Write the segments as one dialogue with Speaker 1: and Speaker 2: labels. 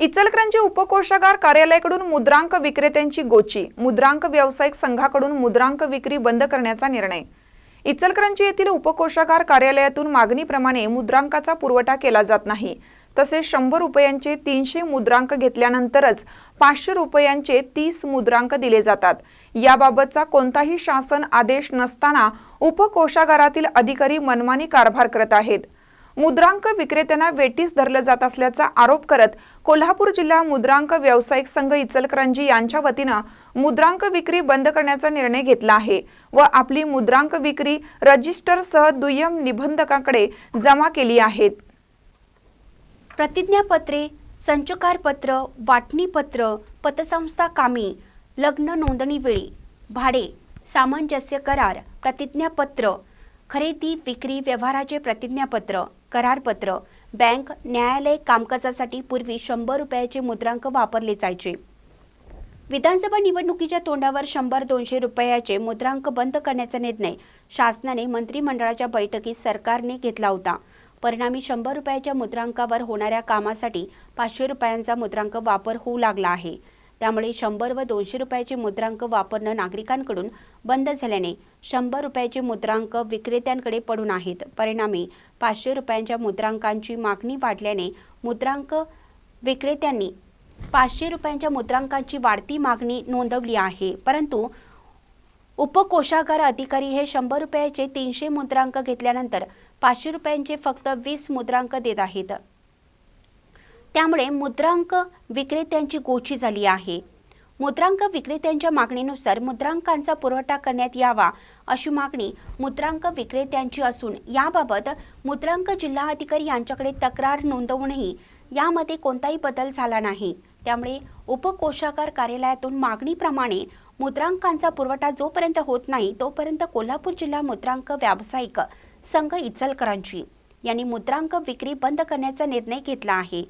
Speaker 1: इचलकरंजी उपकोषागार कार्यालयाकडून मुद्रांक विक्रेत्यांची गोची मुद्रांक व्यावसायिक संघाकडून मुद्रांक विक्री बंद करण्याचा निर्णय. इचलकरंजी येथील उपकोषागार कार्यालयातून मागणीप्रमाणे मुद्रांकाचा पुरवठा केला जात नाही. तसेच शंभर रुपयांचे तीनशे मुद्रांक घेतल्यानंतरच पाचशे रुपयांचे तीस मुद्रांक दिले जातात. याबाबतचा कोणताही शासन आदेश नसताना उपकोषागारातील अधिकारी मनमानी कारभार करत आहेत. मुद्रांक विक्रेत्यांना वेटीस धरलं जात असल्याचा आरोप करत कोल्हापूर जिल्हा मुद्रांक व्यावसायिक संघ इचलकरंजी यांच्या वतीनं मुद्रांक विक्री बंद करण्याचा निर्णय घेतला आहे व आपली मुद्रांक विक्री रजिस्टरसह दुय्यम निबंधकाकडे जमा केली आहेत.
Speaker 2: प्रतिज्ञापत्रे संचकारपत्र वाटणीपत्र पतसंस्था कामी लग्न नोंदणीवेळी. भाडे सामंजस्य करार प्रतिज्ञापत्र खरेदी विक्री व्यवहाराचे प्रतिज्ञापत्र करारपत्र बँक न्यायालय कामकाजासाठी पूर्वी शंभर रुपयाचे मुद्रांक वापरले जायचे. विधानसभा निवडणुकीच्या तोंडावर शंभर दोनशे रुपयाचे मुद्रांक बंद करण्याचा निर्णय शासनाने मंत्रिमंडळाच्या बैठकीत सरकारने घेतला होता. परिणामी शंभर रुपयाच्या मुद्रांकावर होणाऱ्या कामासाठी पाचशे रुपयांचा मुद्रांक वापर होऊ लागला आहे. त्यामुळे शंभर व दोनशे रुपयाचे मुद्रांक वापरणं नागरिकांकडून बंद झाल्याने शंभर रुपयाचे मुद्रांक विक्रेत्यांकडे पडून आहेत. परिणामी पाचशे रुपयांच्या मुद्रांकांची मागणी वाढल्याने मुद्रांक विक्रेत्यांनी पाचशे रुपयांच्या मुद्रांकांची वाढती मागणी नोंदवली आहे. परंतु उपकोषागार अधिकारी हे शंभर रुपयाचे तीनशे मुद्रांक घेतल्यानंतर पाचशे रुपयांचे फक्त वीस मुद्रांक देत आहेत. त्यामुळे मुद्रांक विक्रेत्यांची गोची झाली आहे. मुद्रांक विक्रेत्यांच्या मागणीनुसार मुद्रांकांचा पुरवठा करण्यात यावा अशी मागणी मुद्रांक विक्रेत्यांची असून याबाबत मुद्रांक जिल्हाधिकारी यांच्याकडे तक्रार नोंदवूनही यामध्ये कोणताही बदल झाला नाही. त्यामुळे उपकोषागार कार्यालयातून मागणीप्रमाणे मुद्रांकांचा पुरवठा जोपर्यंत होत नाही तोपर्यंत कोल्हापूर जिल्हा मुद्रांक व्यावसायिक संघ इचलकरांची यांनी मुद्रांक विक्री बंद करण्याचा निर्णय घेतला आहे.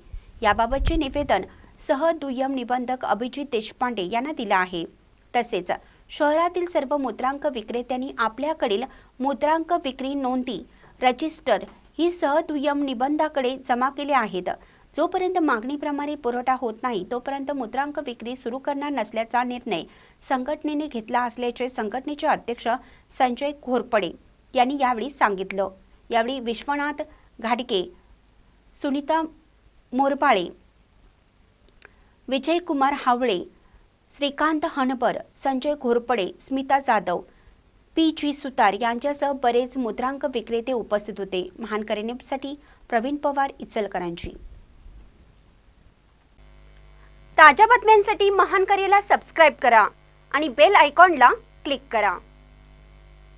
Speaker 2: याबाबतचे निवेदन सह दुय्यम निबंधक अभिजित देशपांडे यांना दिलं आहे. तसेच शहरातील सर्व मुद्रांक विक्रेत्यांनी आपल्याकडील मुद्रांक विक्री नोंदी रजिस्टर ही सह दुय्यम निबंधाकडे जमा केले आहेत. जोपर्यंत मागणीप्रमाणे पुरवठा होत नाही तोपर्यंत मुद्रांक विक्री सुरू करणार नसल्याचा निर्णय संघटनेने घेतला असल्याचे संघटनेचे अध्यक्ष संजय घोरपडे यांनी यावेळी सांगितलं. यावेळी विश्वनाथ घाडके सुनीता मोरबाळे विजयकुमार हावळे श्रीकांत हणबर संजय घोरपडे स्मिता जाधव पी. जी. सुतार यांच्यासह बरेच मुद्रांक विक्रेते उपस्थित होते. महान करेनेसाठी प्रवीण पवार इचलकरांची ताज्या बातम्यांसाठी महान करेला सबस्क्राईब करा आणि बेल आयकॉनला क्लिक करा.